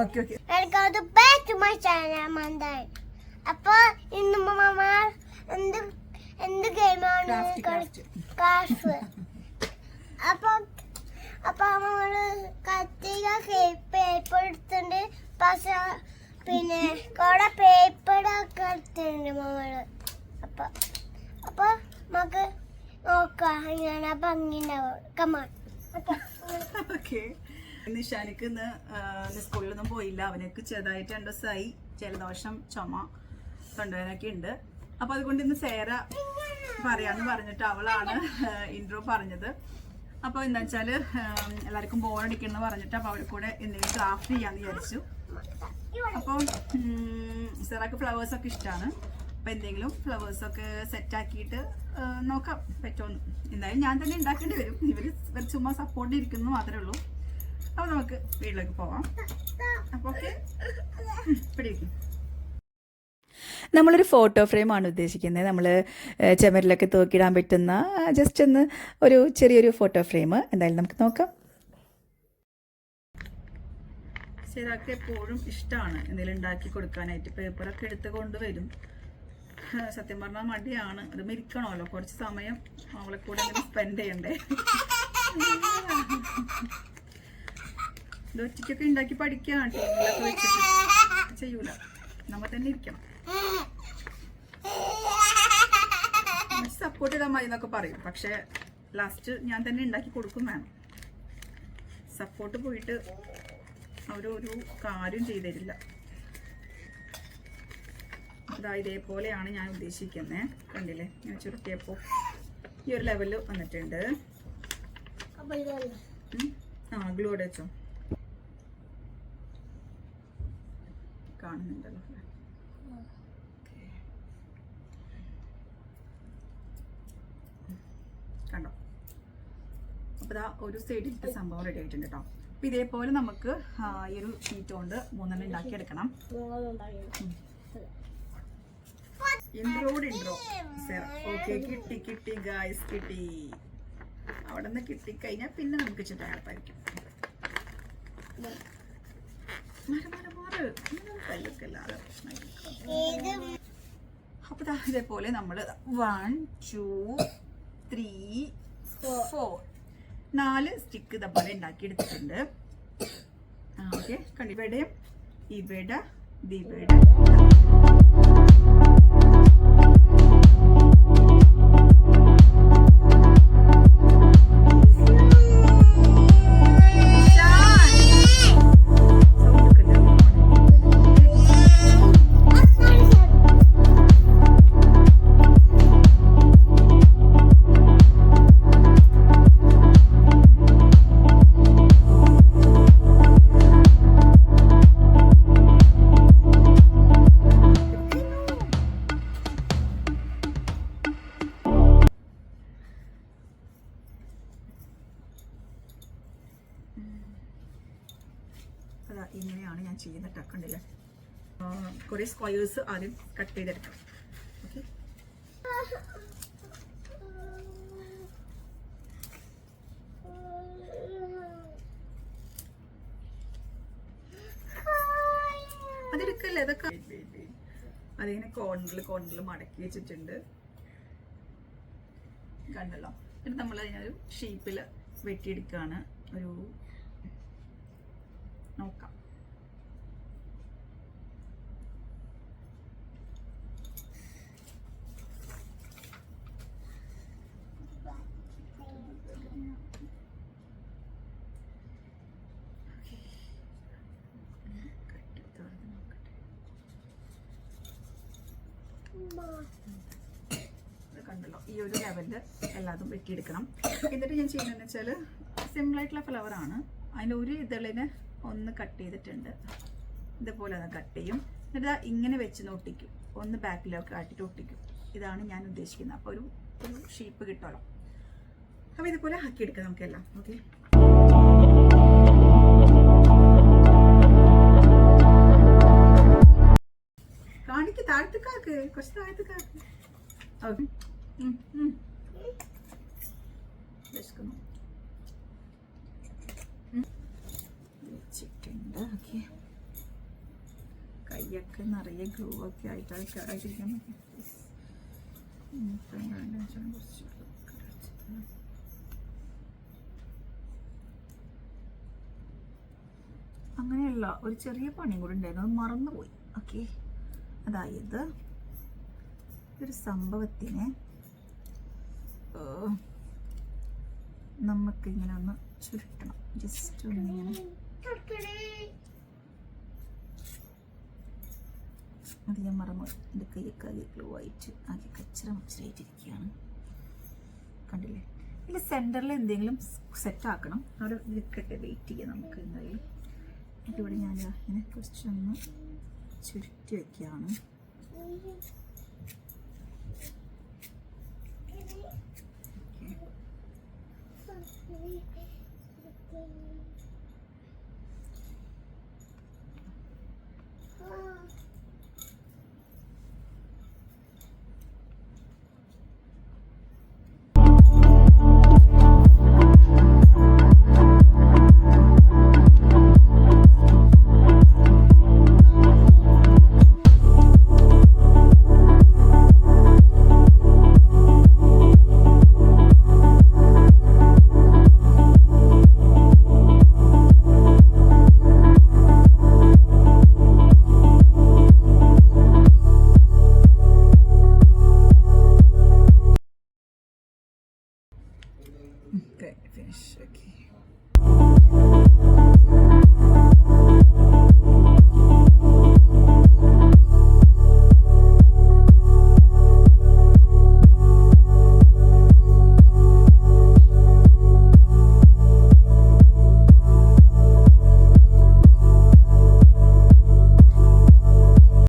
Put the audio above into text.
Okay okay Welcome to back to my channel, Mandan. അപ്പൊ ഇന്ന് മമ്മ എന്ത് എന്ത് ഗെയിമാണ് Craft, craft. ക്രാഫ് അപ്പൊ അപ്പൊ നമ്മൾ കത്തിക പേപ്പർ എടുത്തിട്ടുണ്ട് പക്ഷെ പിന്നെ കുറെ പേപ്പറൊക്കെ എടുത്തിട്ടുണ്ട് നമ്മൾ അപ്പൊ അപ്പൊ നമുക്ക് നോക്കാം ഇങ്ങനെ ഭംഗി ഉണ്ടാവും കമാൻ ഓക്കെ ഓക്കെ നിഷാനിക്ക് ഇന്ന് സ്കൂളിലൊന്നും പോയില്ല. അവനക്ക് ചെറുതായിട്ട് രണ്ട് ദിവസമായി. ജലദോഷം ചുമ തൊണ്ടവേനൊക്കെ ഉണ്ട്. അപ്പൊ അതുകൊണ്ട് ഇന്ന് സേറ പറയാന്ന് പറഞ്ഞിട്ട് അവളാണ് ഇൻട്രോ പറഞ്ഞത്. അപ്പൊ എന്താ വെച്ചാൽ എല്ലാവർക്കും ബോറടിക്കണം പറഞ്ഞിട്ട് അപ്പൊ അവൾ കൂടെ എന്തെങ്കിലും ക്രാഫ്റ്റ് ചെയ്യാന്ന് വിചാരിച്ചു. അപ്പോൾ സെറാക്ക് ഫ്ലവേഴ്സ് ഒക്കെ ഇഷ്ടമാണ് അപ്പോൾ എന്തെങ്കിലും ഫ്ലവേഴ്സ് ഒക്കെ സെറ്റ് ആക്കിയിട്ട് നോക്കാം. പറ്റുമെന്ന് എന്തായാലും ഞാൻ തന്നെ ഉണ്ടാക്കേണ്ടി വരും. ഇവർ ചുമ്മാ സപ്പോർട്ട് ഇരിക്കുന്നു മാത്രമേ ഉള്ളൂ. അപ്പോൾ നമുക്ക് വീട്ടിലേക്ക് പോവാം. അപ്പോൾ ഓക്കെ. പിടിക്കും. നമ്മളൊരു ഫോട്ടോ ഫ്രെയിമാണ് ഉദ്ദേശിക്കുന്നത്. നമ്മൾ ചുമരിലൊക്കെ തൂക്കിയിടാൻ പറ്റുന്ന ജസ്റ്റ് ഒന്ന് ഒരു ചെറിയൊരു ഫോട്ടോ ഫ്രെയിം. എന്തായാലും നമുക്ക് നോക്കാം. സെറാക്ക് എപ്പോഴും ഇഷ്ടമാണ് എന്തെങ്കിലും ഉണ്ടാക്കി കൊടുക്കാനായിട്ട് പേപ്പറൊക്കെ എടുത്ത് കൊണ്ടുവരും. സത്യം പറഞ്ഞാൽ മടിയാണ്. അത് മരിക്കണമല്ലോ. കുറച്ച് സമയം അവളെ കൂടെ അങ്ങനെ സ്പെൻഡ് ചെയ്യണ്ടേ? ഒറ്റയ്ക്കൊക്കെ ഉണ്ടാക്കി വെച്ചിട്ട് ചെയ്യൂല. നമ്മ തന്നെ ഇരിക്കണം. സപ്പോർട്ട് ചെയ്താൽ മതി എന്നൊക്കെ പറയും. പക്ഷെ ലാസ്റ്റ് ഞാൻ തന്നെ ഉണ്ടാക്കി കൊടുക്കും വേണം. സപ്പോർട്ട് പോയിട്ട് അവരൊരു കാര്യം ചെയ്തരില്ല. ഇതാ ഇതേപോലെയാണ് ഞാൻ ഉദ്ദേശിക്കുന്നത് കണ്ടില്ലേ? ഞാൻ ചുരുട്ടിയപ്പോൾ ഈ ഒരു ലെവലിൽ വന്നിട്ടുണ്ട്. ആ ഗ്ലൂ അവിടെ കാണുന്നുണ്ടല്ലോ. കണ്ടോ? അപ്പൊ ഇതാ ഒരു സൈഡിലത്തെ സംഭവം റെഡി ആയിട്ടുണ്ട് കേട്ടോ. അപ്പൊ ഇതേപോലെ നമുക്ക് ഈ ഒരു ഷീറ്റ് കൊണ്ട് മൂന്നെണ്ണം ഉണ്ടാക്കിയെടുക്കണം. മൂന്നും പറയുന്നു ഇൻട്രോഡ് ഇൻട്രോ ഓക്കെ കിട്ടി കിട്ടി ഗായ്സ് കിട്ടി. അവിടെ നിന്ന് കിട്ടിക്കഴിഞ്ഞാൽ പിന്നെ നമുക്ക് ചിത്രം തയ്യാറായിരിക്കും അപ്പൊ ഇതേപോലെ നമ്മൾ വൺ ടു ത്രീ ഫോർ നാല് സ്റ്റിക്ക് ഇതേപോലെ ഉണ്ടാക്കി എടുത്തിട്ടുണ്ട് ഓക്കെ കണ്ടിവിടെ ഇവിടെ ഇവിടെ. ഇങ്ങനെയാണ് ഞാൻ ചെയ്യുന്ന ടക്കണ്ടില്ലേ കുറേ സ്ക്വയേഴ്സ് ആദ്യം കട്ട് ചെയ്തെടുക്കാം. ഓക്കെ അതെടുക്കല്ലേ? അതൊക്കെ അതിങ്ങനെ കോണിൽ കോണിൽ മടക്കി വെച്ചിട്ടുണ്ട്. കണ്ടല്ലോ? എന്നിട്ട് നമ്മൾ അതിനൊരു ഷീപ്പിൽ വെട്ടിയെടുക്കുകയാണ് ഒരു നോക്കാം. കണ്ടല്ലോ. ഈ ഒരു ലെവലിൽ എല്ലാതും വെട്ടിയെടുക്കണം. എന്നിട്ട് ഞാൻ ചെയ്യുന്നതെന്ന് വെച്ചാൽ ഫ്ലവർ ആണ്. അതിന്റെ ഒരു ഇതളിന് ഒന്ന് കട്ട് ചെയ്തിട്ടുണ്ട്. ഇതുപോലെ അത് കട്ട് ചെയ്യും. എന്നിട്ട് ഇങ്ങനെ വെച്ച് ഒട്ടിക്കും. ഒന്ന് ബാക്കിലൊക്കെ ആട്ടിട്ട് ഒട്ടിക്കും. ഇതാണ് ഞാൻ ഉദ്ദേശിക്കുന്നത്. അപ്പോൾ ഒരു ഒരു ഷീപ്പ് കിട്ടുമല്ലോ അപ്പോൾ ഇതുപോലെ ആക്കിയെടുക്കാം നമുക്കെല്ലാം. ഓക്കെ താഴത്തേക്കാക്ക് കുറച്ച് താഴത്തേക്കാക്ക് ഓക്കെ. വിശക്കുന്നു. വെച്ചിട്ടുണ്ട് ഓക്കെ കൈയൊക്കെ നിറയെ ഗ്ലൂ ഒക്കെ ആയിട്ട് കുറച്ച് അങ്ങനെയല്ല ഒരു ചെറിയ പണിയും കൂടി ഉണ്ടായിരുന്നു. അത് മറന്നുപോയി. ഓക്കെ. അതായത് ഒരു സംഭവത്തിനെ നമുക്ക് നമുക്കിങ്ങനെ ഒന്ന് ചുരുട്ടണം. ജസ്റ്റ് ഒന്നിങ്ങനെ. അത് ഞാൻ മറന്നു എന്റെ കയ്യൊക്കെ ആകെ ഗ്ലൂ ആയിട്ട് ആകെ കച്ചറ മച്ചറായിട്ടിരിക്കുകയാണ് കണ്ടില്ലേ? ഇതിൽ സെന്ററിൽ എന്തെങ്കിലും സെറ്റ് ആക്കണം. അവിടെ നിൽക്കട്ടെ വെയിറ്റ് ചെയ്യാം നമുക്ക് എന്തായാലും. ഇവിടെ ഞാൻ ഇങ്ങനെ കുറച്ചൊന്ന് to do it, Kiana.